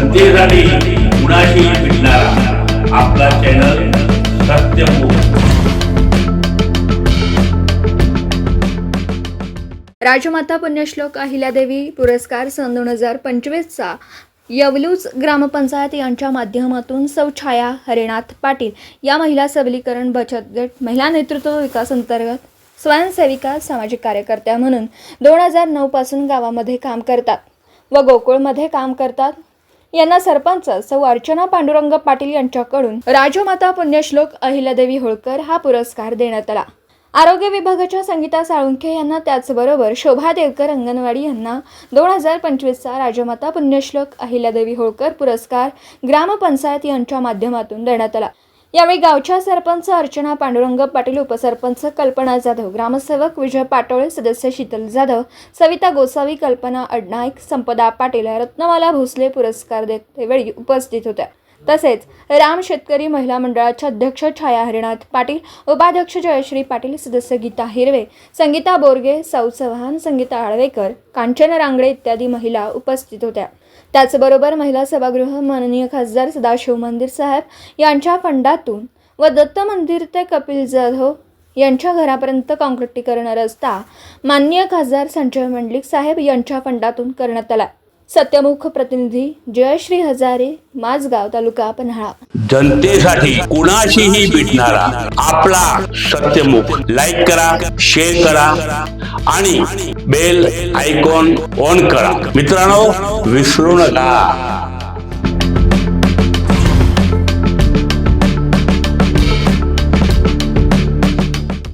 जनतेसाठी कुणाशी भेटणारा. आपला चॅनल राजमाता पुण्यश्लोक अहिल्यादेवी पुरस्कार सन दोन हजार पंचवीसचा. यवलूज ग्रामपंचायत यांच्या माध्यमातून सौ छाया हरिनाथ पाटील या महिला सबलीकरण बचत गट महिला नेतृत्व विकास अंतर्गत स्वयंसेविका सामाजिक कार्यकर्त्या म्हणून दोन हजार नऊपासून गावामध्ये काम करतात व गोकुळमध्ये काम करतात. यांना सरपंच सौ अर्चना पांडुरंग पाटील यांच्याकडून राजमाता पुण्यश्लोक अहिल्यादेवी होळकर हा पुरस्कार देण्यात आला. आरोग्य विभागाच्या संगीता साळुंखे यांना त्याचबरोबर शोभा देवकर अंगणवाडी यांना दोन हजार पंचवीसचा राजमाता पुण्यश्लोक अहिल्यादेवी होळकर पुरस्कार ग्रामपंचायत यांच्या माध्यमातून देण्यात आला. यावेळी गावच्या सरपंच अर्चना पांडुरंग पाटील उपसरपंच कल्पना जाधव ग्रामसेवक विजय पाटोळे सदस्य शीतल जाधव सविता गोसावी कल्पना अडनाईक संपदा पाटील रत्नमाला भोसले पुरस्कार देतेवेळी उपस्थित होत्या. तसेच राम शेतकरी महिला मंडळाच्या अध्यक्ष छाया हरिनाथ पाटील उपाध्यक्ष जयश्री पाटील सदस्य गीता हिरवे संगीता बोरगे सौ चव्हाण संगीता आळवेकर कांचन रांगडे इत्यादी महिला उपस्थित होत्या. त्याचबरोबर महिला सभागृह माननीय खासदार सदाशिव मंदिर साहेब यांच्या फंडातून व दत्त मंदिर ते कपिल जाधव यांच्या घरापर्यंत काँक्रिटीकरण रस्ता माननीय खासदार संजय मंडलिक साहेब यांच्या फंडातून करण्यात आला. सत्यमुख प्रतिनिधी जयश्री हजारे माझगाव तालुका पन्हाळा. जनतेसाठी कुणाशीही भेटणारा आपला सत्यमुख. लाईक करा शेअर करा आणि बेल आयकॉन ऑन करा. मित्रांनो विसरू नका.